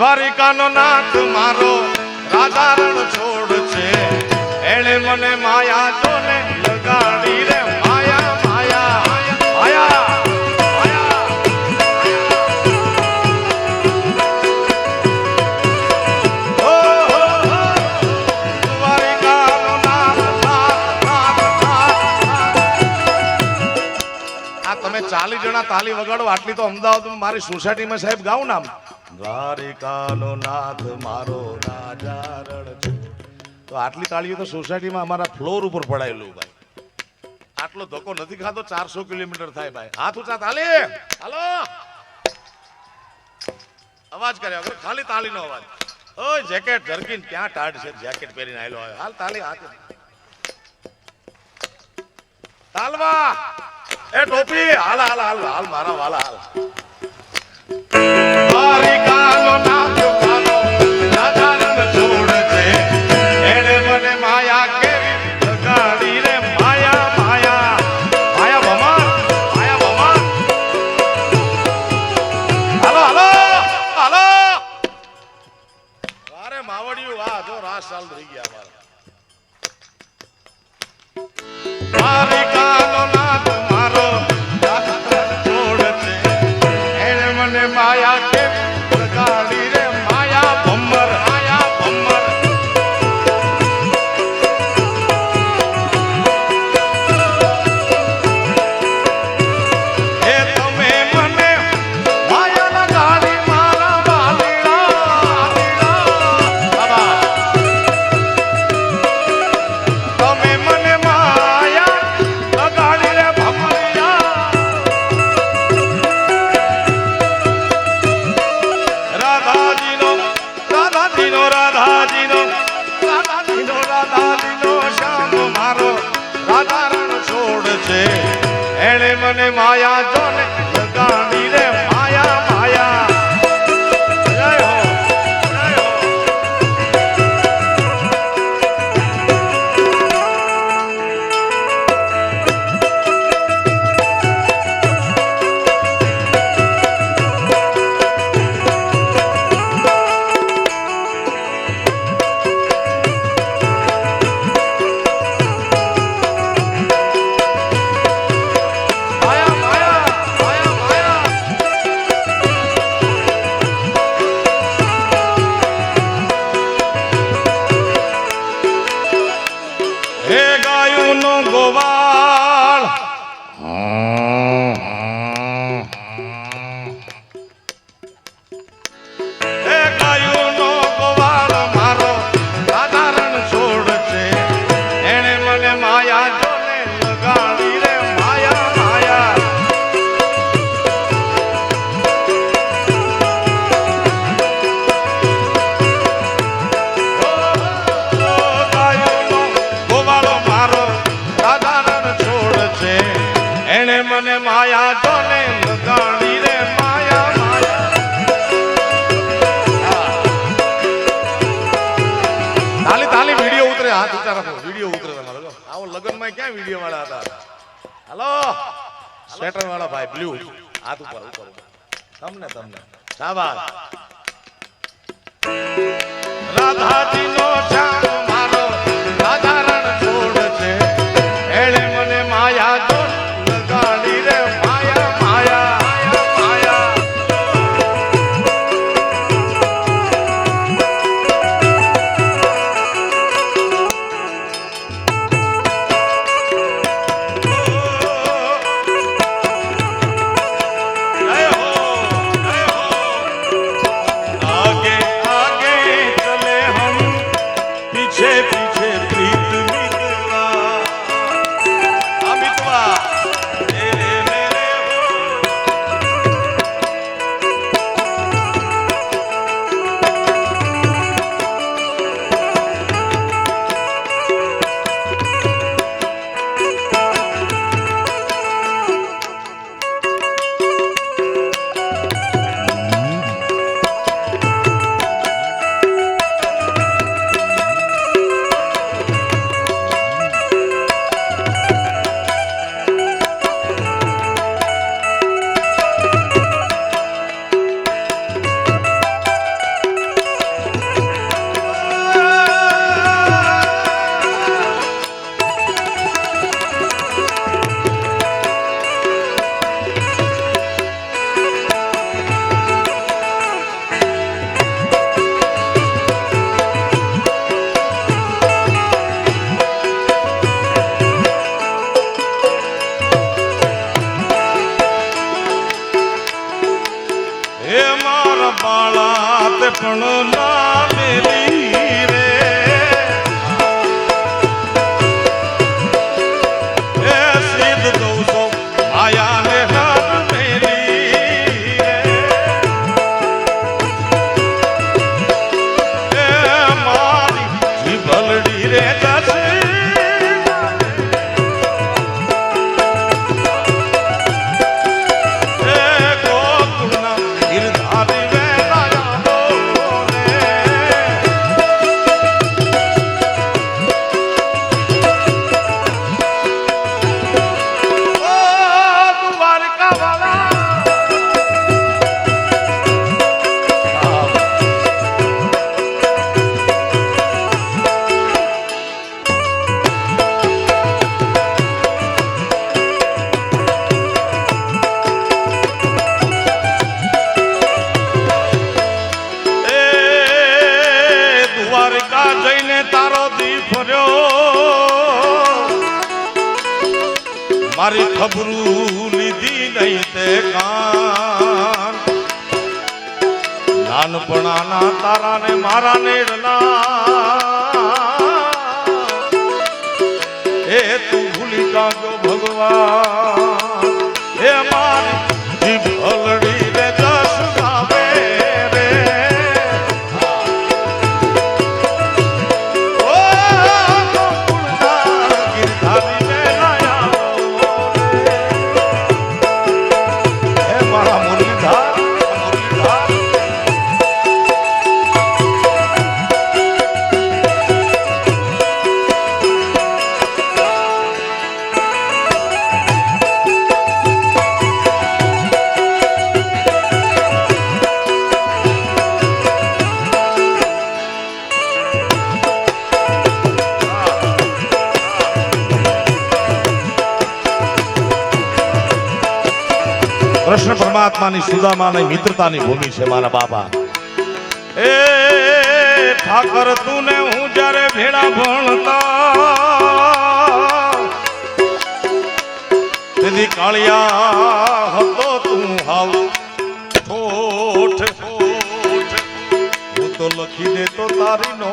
દ્વારિકાનો નાથ મારો રાધારણ છોડ છે. એણે મને માયા જોને લગાડી રે. માયા માયા માયા ચાલીસ જણા તાલી વગાડો, આટલી તો અમદાવાદમાં મારી સોસાયટીમાં સાહેબ ગાઉં નામ. દ્વારિકાનો નાથ, મારો રાજા તો આટલી તાળીઓ તો સોસાયટીમાં અમારા ફ્લોર ઉપર પડાયેલું ભાઈ. આટલો ધક્કો નથી ખાતો, ચારસો કિલોમીટર થાય ભાઈ. હાથ ઊંચા તાલી. હાલો. અવાજ કર્યા વગર ખાલી નો અવાજ. ઓય, જેકેટ જરકીન ક્યાં ટાઢ છે? જેકેટ પહેરીને આવેલો હોય હાલ, તાલી, હાથ. તાલવા. એ ટોપી. હાલ હાલ હાલ હાલ, મારા વાલા, હાલ. હાથ ઉતાર રાખો વીડિયો ઉતરે તમારો જો. આવો લગનમાં ક્યાં વીડિયો વાળા હતા? હલો? સ્વેટર વાળા ભાઈ, બ્લુ. હાથ ઉપર ઉપર. તમને તમને. શાબાશ. રાધાજીનો પરમાત્માની સુદામાની મિત્રતાની ભૂમિ છે મારા બાપા એ ઠાકર તું ને હું જ્યારે ભેળા ભણતા તેથી કાળિયા હતો તું હાવ ઠોઠ ઠોઠ હું તો લખી દેતો તારી નો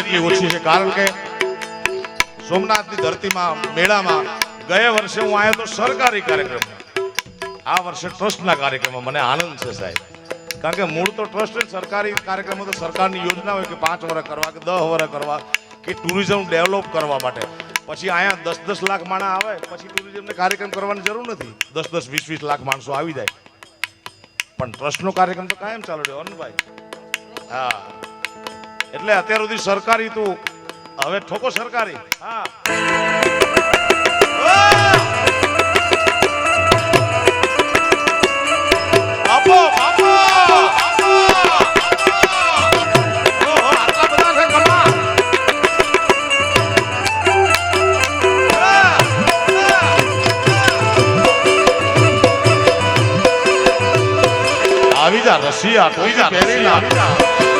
એટલી ઓછી છે? કારણ કે સોમનાથની ધરતીમાં, મેળામાં ગયા વર્ષે હું આવ્યો તો સરકારી કાર્યક્રમ આ વર્ષે ટ્રસ્ટના કાર્યક્રમમાં મને આનંદ છે સાહેબ. કારણ કે મૂળ તો ટ્રસ્ટ સરકારી કાર્યક્રમો તો સરકારની યોજના હોય કે પાંચ વર્ષ કરવા કે દસ વર્ષ કરવા કે ટુરિઝમ ડેવલપ કરવા માટે. પછી અહીંયા દસ દસ લાખ માણસ આવે, પછી ટુરિઝમને કાર્યક્રમ કરવાની જરૂર નથી. દસ દસ, વીસ વીસ લાખ માણસો આવી જાય. પણ ટ્રસ્ટનો કાર્યક્રમ તો કાયમ ચાલુ રહ્યો, અનભાઈ. હા. એટલે અત્યાર સુધી સરકારી તું. હવે ઠોકો સરકારી. આવી જા રસી આવી જા રસી આવી જા.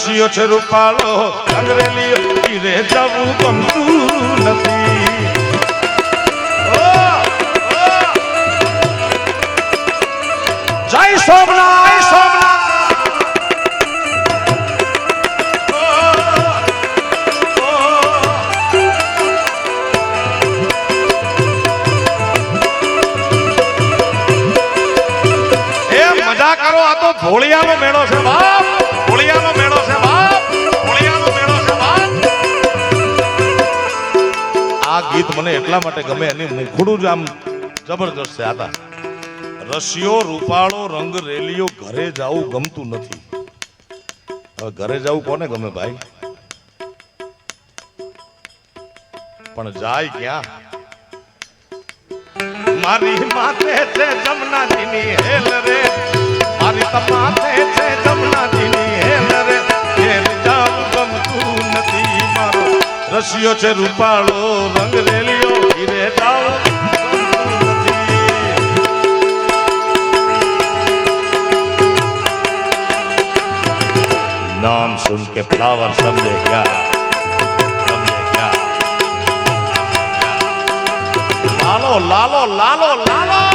રસિયો છે રૂપાળો અંગ્રેલીઓ ધીરે જવું ગમતું નથી. જય સોમનાથ! સોમનાથ! ભોળિયાનો મેળો છે ભાઈ ગીત મને એટલા માટે ગમે એની મુખડું જ આમ જબરજસ્ત છે આતા રસિયો, રૂપાળો, રંગ, રેલીઓ, ઘરે જવું ગમતું નથી. હવે ઘરે જવું કોને ગમે ભાઈ? પણ જાય ક્યાં? મારી માથે છે જમનાજીની હેલ રે. મારી તમાથે છે જમનાજીની હેલ રે. હેલ જાવું ગમતું નથી. મારો રશિયો છે રૂપાળો રંગ રેલિયો ઘીરે જાવું ગમતું નથી नाम सुन के फ्लावर समझे क्या समझे क्या लालो लालो लालो लालो लालो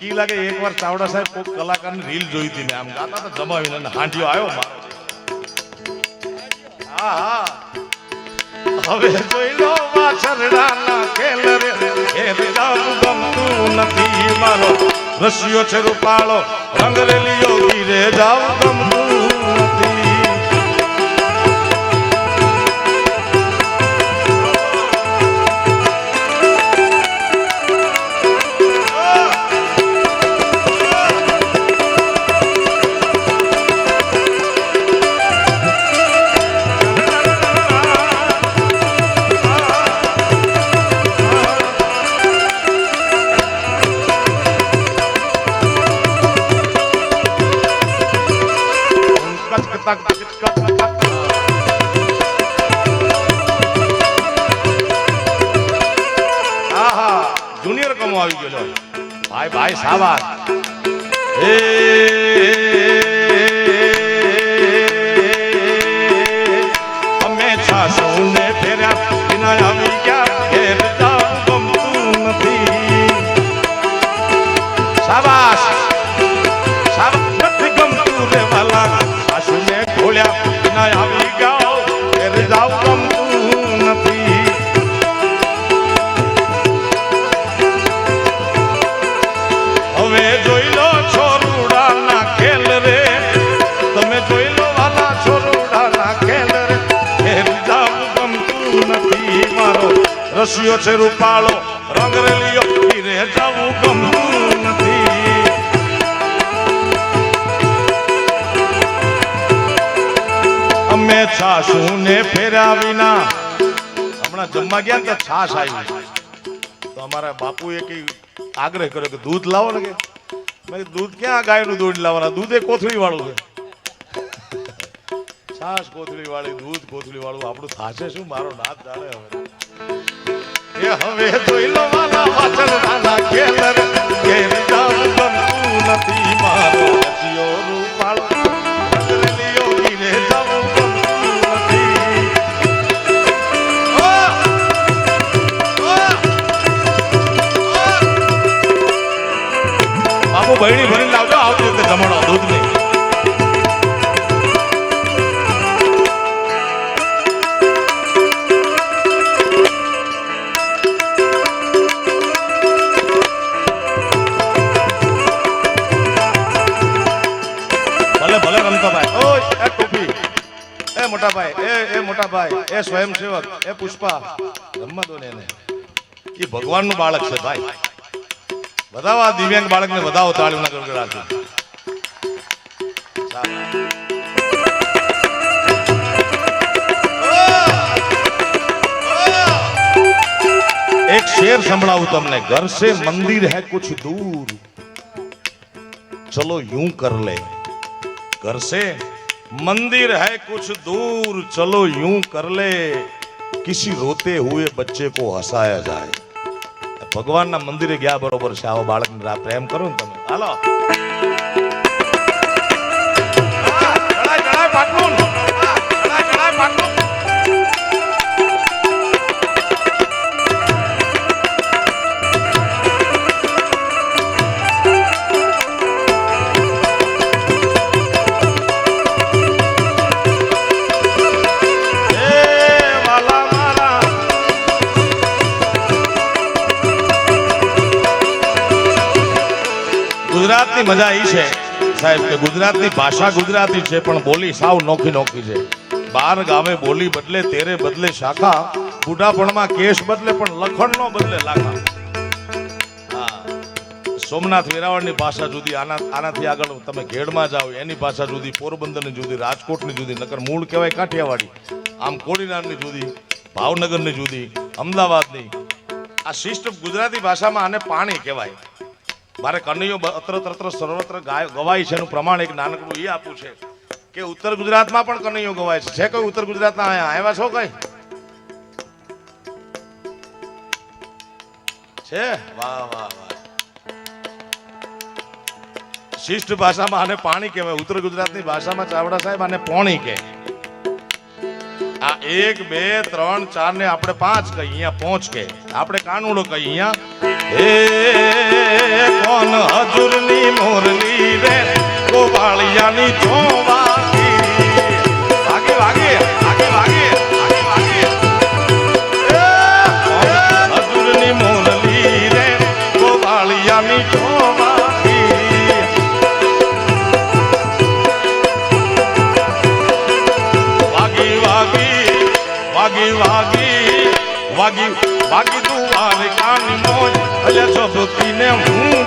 કી લાગે એકવાર ચાવડા સાહેબ કોક કલાકારની રીલ જોઈ હતી મેં આમ ગાતા તો જમાવીને અને આવ્યો મારો. હવે જોઈ લો વાછરડાના ખેલ રે. ખેલ ગમતું નથી મારો. રસિયો છે રૂપાળો રંગ રેલિયો ગીરે જાવ ગમતું જુનિયર કમો આવી ગયો. ભાઈ ભાઈ સાબાસ એ રશિયો છે રૂપાળો રંગ રેલિયો હીરે જવું ગમતું. નથી અમે છાશું ને ફેર્યા વિના, હમણાં જમવા ગયા ને છાસ આવી. તો અમારા બાપુએ કઈ આગ્રહ કર્યો કે દૂધ લાવો ને કે? મેં દૂધ ક્યાં ગાયનું દૂધ લાવવાના? દૂધ એ કોથળી વાળું છે. છાશ કોથળી વાળી દૂધ કોથળી વાળું આપણું થાશે શું? મારો નાથ જાણે હવે. એ હવે જોઈ લો વાલા પાછળ નાના ખેલર ઘેર જાવું ગમતું નથી મોટા ભાઈ એ એ મોટા ભાઈ એ સ્વયંસેવક એ પુષ્પા રમવા દો ને એને એ ભગવાનનું બાળક છે ભાઈ વધાવો આ દિવ્યાંગ બાળકને વધાવો તાળીઓના ગડગડાથી એક શેર સંભળાવું તમને ઘર से मंदिर है कुछ दूर चलो यूं कर ले घर से मंदिर है कुछ दूर चलो यूं कर ले किसी रोते हुए बच्चे को हंसाया જાય ભગવાનના મંદિરે ગયા બરોબર છે આવો બાળકને રા- પ્રેમ કરો ને તમે હાલો ગુજરાતની મજા એ છે. સાહેબ, કે ગુજરાતની ભાષા ગુજરાતી છે, પણ બોલી સાવ નોખી નોખી છે. બાર ગામે બોલી બદલે, તેરે બદલે શાખા. બુઢાપણમાં કેશ બદલે, પણ લખણ નો બદલે લાખા. સોમનાથ વેરાવળની ભાષા જુદી, આના આનાથી આગળ તમે ઘેડમાં જાઓ, એની ભાષા જુદી, પોરબંદરની જુદી, રાજકોટની જુદી, નકર મૂળ કહેવાય કાઠિયાવાડી. આમ કોડીનારની જુદી, ભાવનગરની જુદી, અમદાવાદની. આ શિષ્ટ ગુજરાતી ભાષામાં આને પાણી કહેવાય. મારે કનૈયો અત્ર તત્ર સર્વત્ર ગવાય છે એનું પ્રમાણ એક નાનકડું એ આપવું છે કે ઉત્તર ગુજરાતમાં પણ કનૈયો ગવાય છે. કોઈ ઉત્તર ગુજરાતના આયા આવ્યા છો કઈ? છે? વાહ વાહ વાહ. શિષ્ટ ભાષામાં આને પાણી કહેવાય. ઉત્તર ગુજરાતની ભાષામાં ચાવડા સાહેબ આને પોણી કહે. આ એક, બે, ત્રણ ચાર ને આપણે પાંચ કહીએ, અહીંયા પોંચ કે. આપણે કાનુડો કહીએ, અહીંયા. કોણ હજુરની મોરલી રે? ગોવાળિયાની ચોવાકી વાગે વાગે વાગે વાગે રે? ગોવાળિયાની ચોવાકી વાગી વાગી વાગી વાગી વાગી વાગી કાની મોજ અલે છબકીને હું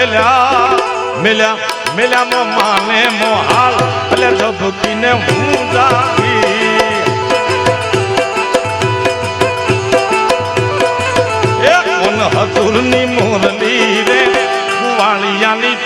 મેલ્યા મેલ્યા મેલ્યા મો માને મોહાલ એટલે ધબકીને હું જાગી. એ મન હતુરની મોરલી રે? કુવાળિયાની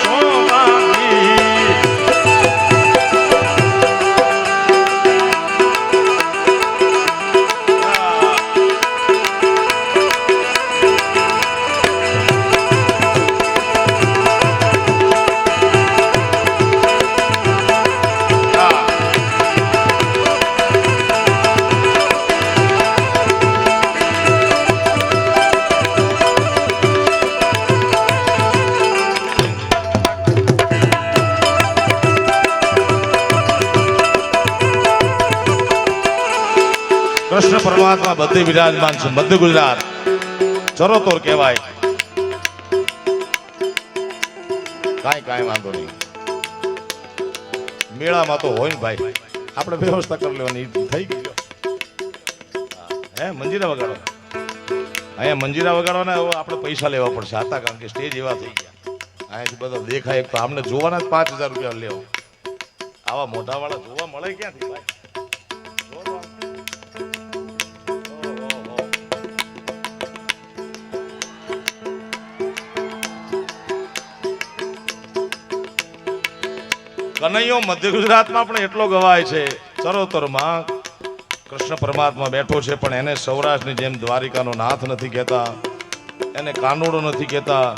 કૃષ્ણ બધે વિરાજમાન છે મધ્ય ગુજરાત. ચરોતર કહેવાય. કાંઈ કાંઈ વાંધો નહીં. મેળામાં તો હોય ને ભાઈ. આપણે વ્યવસ્થા કરી લેવાની થઈ ગયો હે મંજીરા વગાડો. અહીંયા મંજીરા વગાડવાના આપણે પૈસા લેવા પડશે. હતા કારણ કે સ્ટેજ એવા થઈ ગયા. અહીંયાથી બધા દેખાય તો આમને જોવાના જ પાંચ હજાર રૂપિયા લેવો. આવા મોઢાવાળા જોવા મળે ક્યાંથી, ભાઈ? કનૈયો મધ્ય ગુજરાતમાં પણ એટલો ગવાય છે. ચરોતરમાં કૃષ્ણ પરમાત્મા બેઠો છે, પણ એને સૌરાષ્ટ્રની જેમ દ્વારિકાનો નાથ નથી કહેતા, એને કાનુડો નથી કહેતા,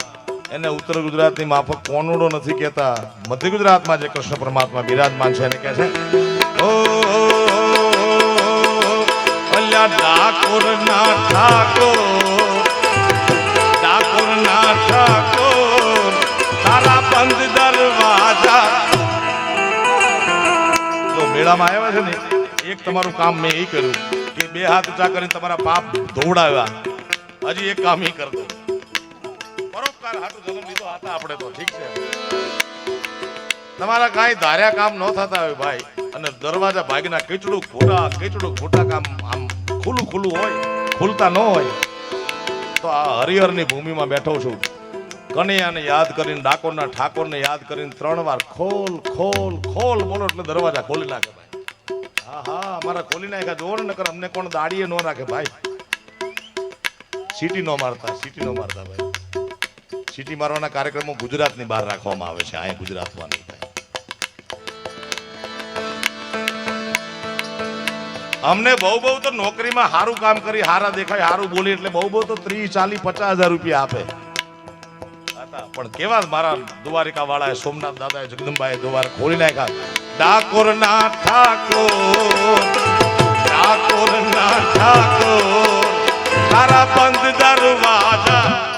એને ઉત્તર ગુજરાતની માફક કોનુડો નથી કહેતા. મધ્ય ગુજરાતમાં જે કૃષ્ણ પરમાત્મા બિરાજમાન છે, એને કહે છે ઓ અલ્યા ડાકોરના ઠાકોર ડાકોરના ઠાકોર, તારા બંધ દરવાજા મેળામાં આવ્યા છે ને, એક તમારું કામ મેં એ કર્યું કે બે હાથ ઊંચા કરીને તમારા પાપ ધોવડાવ્યા હજી એક કામ એ કરતો પરોપકાર હાટું જન્મ લીધો હતા આપણે તો, ઠીક છે? તમારા કાંઈ ધાર્યા કામ ન થતા હોય ભાઈ. અને દરવાજા ભાગના કીચડું ખોટા કીચડું ખોટા કામ આમ ખુલ્લું ખુલ્લું હોય, ખુલતા ન હોય. તો આ હરિહરની ભૂમિમાં બેઠો છું. કનૈયાને યાદ કરીને, ડાકોરના ઠાકોરને યાદ કરીને ત્રણ વાર ખોલ ખોલ ખોલ બોલો એટલે દરવાજા ખોલી નાખે ભાઈ. હા હા, અમારા ખોલી નાખ્યા. જોવો ને, નકર અમને કોણ દાડીએ ન રાખે ભાઈ. સીટી ન મારતા, સીટી ન મારતા ભાઈ. સીટી મારવાના કાર્યક્રમો ગુજરાતની બહાર રાખવામાં આવે છે અહીંયા ગુજરાતમાં અમને બહુ બહુ તો નોકરીમાં સારું કામ કરી સારા દેખાય સારું બોલી એટલે બહુ બહુ તો ત્રીસ ચાલીસ પચાસ હજાર રૂપિયા આપે. પણ કેવા મારા દ્વારિકા વાળા સોમનાથ દાદાએ, જગદંબાએ દ્વાર ખોલી નાખ્યા. ડાકોર ના ઠાકોર, ડાકોર ના ઠાકોર, તારા બંધ દરવાજા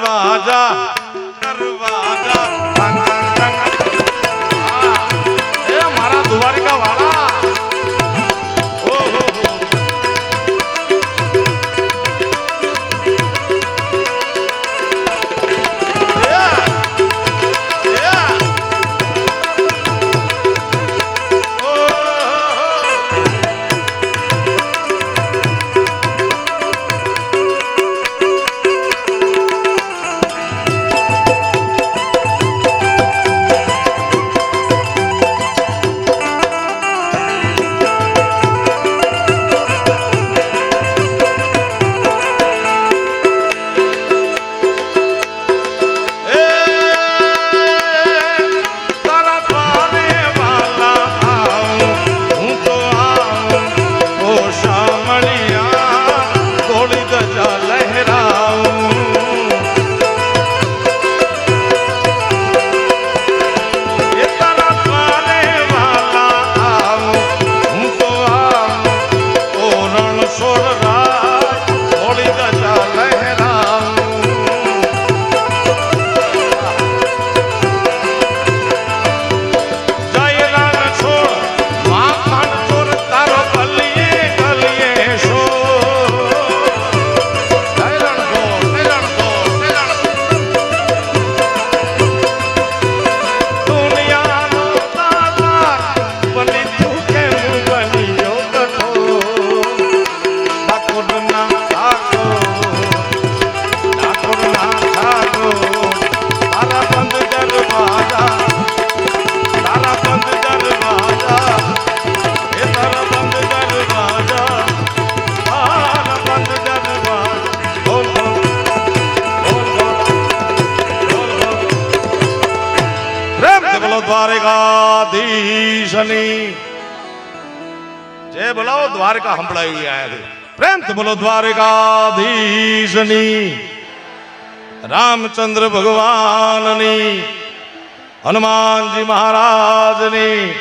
બંધ જે બોલાવો, દ્વારકા સંભળાવી આયા છે. પ્રેમથી બોલો, દ્વારકાધીશની, રામચંદ્ર ભગવાનની, હનુમાનજી મહારાજની,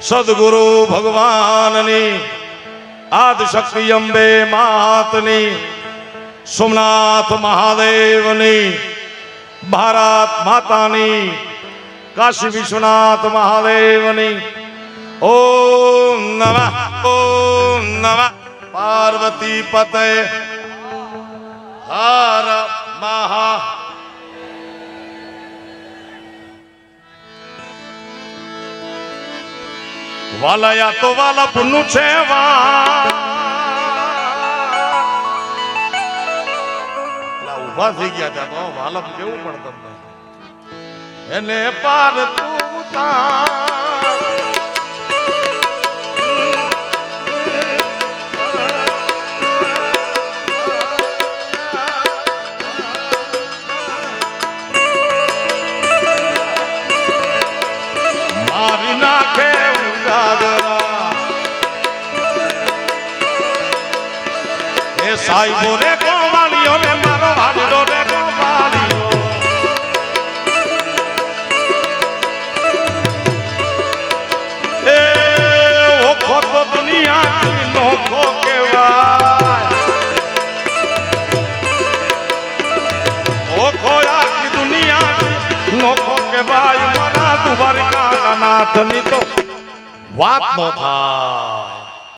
સદગુરુ ભગવાનની, આદિશક્તિ અંબે માતની, સોમનાથ મહાદેવની, ભારત માતાની, કાશી વિશ્વનાથ મહાદેવની ઓમ નમઃ ઓમ નમઃ. પાર્વતી પતે. હર મહા. વાલયા તો વાલા. પુન્નું છે ઊભા થઈ ગયા ત્યાં તો વાલપ કેવું પણ તમને. એને પાર તું સાહેબો રે કોવાલીઓ ને મારો હાડો રે કોવાલીઓ એ ઓખો તો દુનિયા નોખો કેવાય ઓખો આખી દુનિયા નોખો વાત નો થાય.